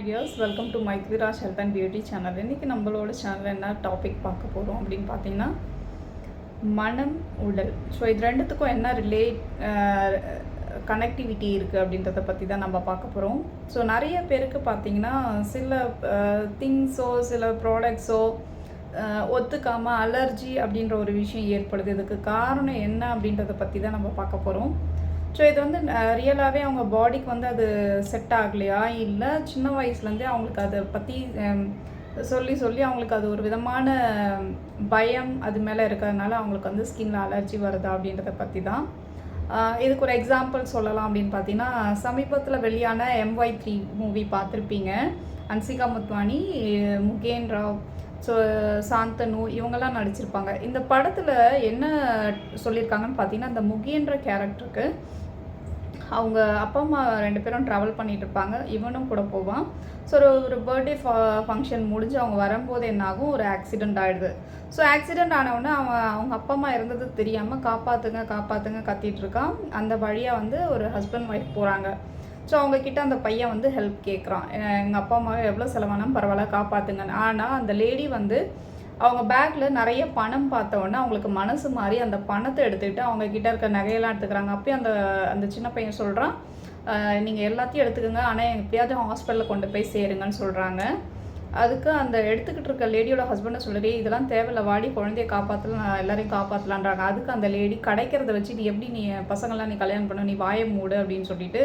Iyers welcome to Maithviraj health and beauty channel இன்றைக்கி நம்மளோட channel என்ன டாபிக் பார்க்க போகிறோம் அப்படின்னு பார்த்தீங்கன்னா மனம் உடல். ஸோ இது ரெண்டுத்துக்கும் என்ன ரிலேட் கனெக்டிவிட்டி இருக்குது அப்படின்றத பற்றி தான் நம்ம பார்க்க போகிறோம் ஸோ நிறைய பேருக்கு பார்த்தீங்கன்னா சில திங்ஸோ சில ப்ராடக்ட்ஸோ ஒத்துக்காமல் அலர்ஜி அப்படின்ற ஒரு விஷயம் ஏற்படுது. இதுக்கு காரணம் என்ன அப்படின்றத பற்றி தான் நம்ம பார்க்க போகிறோம் ஸோ இது வந்து ரியலாகவே அவங்க பாடிக்கு வந்து அது செட் ஆகலையா? இல்லை சின்ன வயசுலேருந்தே அவங்களுக்கு அதை பற்றி சொல்லி சொல்லி அவங்களுக்கு அது ஒரு விதமான பயம் அது மேலே இருக்கிறதுனால அவங்களுக்கு வந்து ஸ்கின்ல அலர்ஜி வருதா அப்படின்றத பற்றி தான் இதுக்கு ஒரு எக்ஸாம்பிள் சொல்லலாம் அப்படின்னு பார்த்தீங்கன்னா சமீபத்தில் வெளியான எம்ஒய் த்ரீ மூவி பார்த்துருப்பீங்க அன்சிகா முத்வானி முகேன் ராவ். ஸோ சாந்தனு இவங்கெல்லாம் நடிச்சிருப்பாங்க. இந்த படத்தில் என்ன சொல்லியிருக்காங்கன்னு பார்த்தீங்கன்னா அந்த முகின்ற கேரக்டருக்கு அவங்க அப்பா அம்மா ரெண்டு பேரும் ட்ராவல் பண்ணிகிட்டு இருப்பாங்க. இவனும் கூட போவான். ஸோ ஒரு ஒரு பர்த்டே ஃபங்க்ஷன் முடிஞ்சு அவங்க வரும்போது என்னாகும் ஒரு ஆக்சிடெண்ட் ஆகிடுது ஸோ ஆக்சிடெண்ட் ஆனவுடனே அவன் அவங்க அப்பா அம்மா இருந்தது தெரியாமல் காப்பாற்றுங்க காப்பாற்றுங்க கத்திகிட்டு இருக்கான். அந்த வழியாக வந்து ஒரு ஹஸ்பண்ட் ஒய்ஃப் போகிறாங்க ஸோ அவங்கக்கிட்ட அந்த பையன் வந்து ஹெல்ப் கேட்குறான் எங்கள் அப்பா அம்மாவை எவ்வளோ செலவானாலும் பரவாயில்ல காப்பாற்றுங்கன்னு ஆனால் அந்த லேடி வந்து அவங்க பேக்கில் நிறைய பணம் பார்த்தோன்னே அவங்களுக்கு மனசு மாதிரி அந்த பணத்தை எடுத்துக்கிட்டு அவங்க கிட்ட இருக்க நகையெல்லாம் எடுத்துக்கிறாங்க. அப்பயும் அந்த அந்த சின்ன பையன் சொல்கிறான் நீங்கள் எல்லாத்தையும் எடுத்துக்கோங்க. ஆனால் எப்பயாவது ஹாஸ்பிட்டலில் கொண்டு போய் சேருங்கன்னு சொல்கிறாங்க அதுக்கு அந்த எடுத்துக்கிட்டு இருக்க லேடியோட ஹஸ்பண்டை சொல்லுறே இதெல்லாம் தேவையில்ல. வாடி குழந்தைய காப்பாற்றலாம் நான் எல்லாரையும் காப்பாற்றலான்றாங்க அதுக்கு அந்த லேடி கிடைக்கிறத வச்சு நீ எப்படி நீ பசங்கள்லாம் நீ கல்யாணம் பண்ண? நீ வாயை மூடு அப்படின்னு சொல்லிட்டு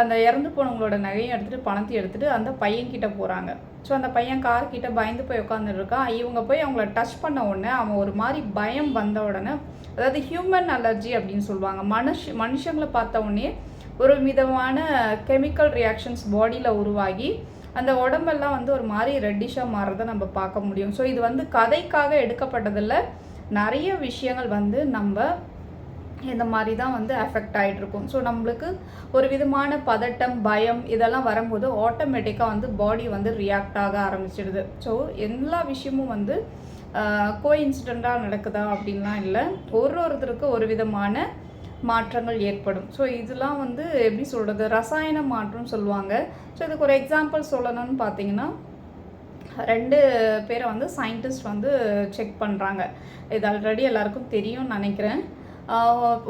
அந்த இறந்து போனவங்களோட நகையும் எடுத்துகிட்டு பணத்தையும் எடுத்துகிட்டு அந்த பையன் கிட்ட போகிறாங்க ஸோ அந்த பையன் கார்கிட்ட பயந்து போய் உட்காந்துட்டு இருக்கான். இவங்க போய் அவங்கள டச் பண்ண உடனே அவன் ஒரு மாதிரி பயம் வந்த உடனே அதாவது ஹியூமன் அலர்ஜி அப்படின்னு சொல்லுவாங்க. மனுஷ மனுஷங்களை பார்த்த உடனே ஒரு விதமான கெமிக்கல் ரியாக்ஷன்ஸ் பாடியில் உருவாகி அந்த உடம்பெல்லாம் வந்து ஒரு மாதிரி ரெட்டிஷாக மாறுறதை நம்ம பார்க்க முடியும். ஸோ இது வந்து கதைக்காக எடுக்கப்பட்டதில் நிறைய விஷயங்கள் வந்து நம்ம இந்த மாதிரி தான் வந்து அஃபெக்ட் ஆகிட்ருக்கும் ஸோ நம்மளுக்கு ஒரு விதமான பதட்டம் பயம் இதெல்லாம் வரும்போது ஆட்டோமேட்டிக்காக வந்து பாடி வந்து ரியாக்ட் ஆக ஆரம்பிச்சிடுது. ஸோ எல்லா விஷயமும் வந்து கோ இன்சிடெண்ட்டாக நடக்குதா அப்படின்லாம் இல்லை. ஒரு ஒருத்தருக்கு ஒரு விதமான மாற்றங்கள் ஏற்படும். ஸோ இதெல்லாம் வந்து எப்படி சொல்கிறது ரசாயன மாற்றம் சொல்லுவாங்க. ஸோ இதுக்கு ஒரு எக்ஸாம்பிள் சொல்லணும்னு பார்த்தீங்கன்னா ரெண்டு பேரை வந்து சயின்டிஸ்ட் வந்து செக் பண்ணுறாங்க இது ஆல்ரெடி எல்லாருக்கும் தெரியும்னு நினைக்கிறேன்.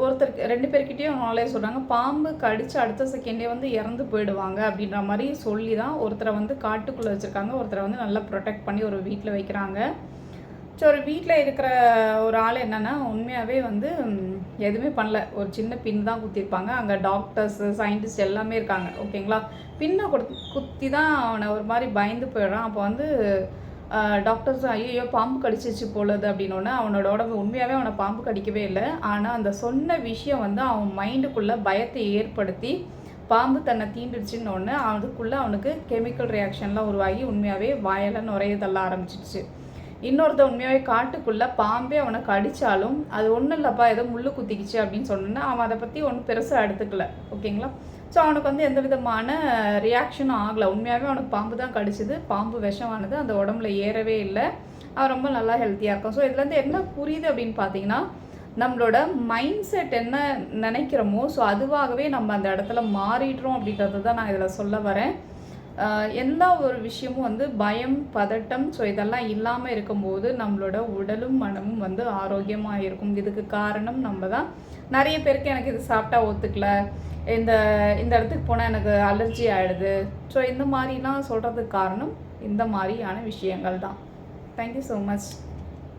ஒருத்தருக்கு ரெண்டு பேர்கிட்டையும் நாலேஜ் சொல்கிறாங்க பாம்பு கடித்து அடுத்த செகண்டே வந்து இறந்து போயிடுவாங்க அப்படின்ற மாதிரி சொல்லி தான் ஒருத்தரை வந்து காட்டுக்குள்ளே வச்சுருக்காங்க. ஒருத்தரை வந்து நல்லா ப்ரொடெக்ட் பண்ணி ஒரு வீட்டில் வைக்கிறாங்க. ஸோ ஒரு வீட்டில் இருக்கிற ஒரு ஆள் என்னென்னா உண்மையாகவே வந்து எதுவுமே பண்ணல. ஒரு சின்ன பின் தான் குத்திருப்பாங்க அங்கே டாக்டர்ஸ் சயின்டிஸ்ட் எல்லாமே இருக்காங்க. ஓகேங்களா பின்னை கொடுத்து குத்தி தான் அவனை ஒரு மாதிரி பயந்து போயிடுறான். அப்போ வந்து டாக்டர்ஸ் ஐயோ பாம்பு கடிச்சிச்சு போலது அப்படின்னோடனே அவனோட உடம்பு உண்மையாகவே அவனை பாம்பு கடிக்கவே இல்லை. ஆனால் அந்த சொன்ன விஷயம் வந்து அவன் மைண்டுக்குள்ளே பயத்தை ஏற்படுத்தி பாம்பு தன்னை தீண்டுடுச்சுன்னொடனே அதுக்குள்ளே அவனுக்கு கெமிக்கல் ரியாக்ஷன்லாம் உருவாகி உண்மையாகவே வாயெல்லாம் நுரைய தள்ள ஆரம்பிச்சிடுச்சு இன்னொருத்த உண்மையாகவே காட்டுக்குள்ளே பாம்பே அவனை கடித்தாலும் அது ஒன்றும் இல்லைப்பா ஏதோ முள்ளு குத்திக்கிச்சு அப்படின்னு சொன்னோன்னா அவன் அதை பற்றி ஒன்றும் பெருசாக எடுத்துக்கல. ஓகேங்களா? ஸோ அவனுக்கு வந்து எந்த விதமான ரியாக்ஷனும் ஆகலை. உண்மையாகவே அவனுக்கு பாம்பு தான் கடிச்சிது. பாம்பு விஷமானது. அந்த உடம்புல ஏறவே இல்லை. அவன் ரொம்ப நல்லா ஹெல்த்தியாக இருக்கும் ஸோ இதுலேருந்து என்ன புரியுது அப்படின்னு பார்த்தீங்கன்னா நம்மளோட மைண்ட் செட் என்ன நினைக்கிறோமோ ஸோ அதுவாகவே நம்ம அந்த இடத்துல மாறிடுறோம் அப்படின்றது தான் நான் இதில் சொல்ல வரேன். எல்லா ஒரு விஷயமும் வந்து பயம் பதட்டம் ஸோ இதெல்லாம் இல்லாமல் இருக்கும்போது நம்மளோட உடலும் மனமும் வந்து ஆரோக்கியமாக இருக்கும். இதுக்கு காரணம் நம்ம தான். நிறைய பேருக்கு எனக்கு இது சாப்பிட்டா ஒத்துக்கல. இந்த இந்த இடத்துக்கு போனால் எனக்கு அலர்ஜி ஆகிடுது ஸோ இந்த மாதிரிலாம் சொல்கிறதுக்கு காரணம் இந்த மாதிரியான விஷயங்கள் தான். Thank you so much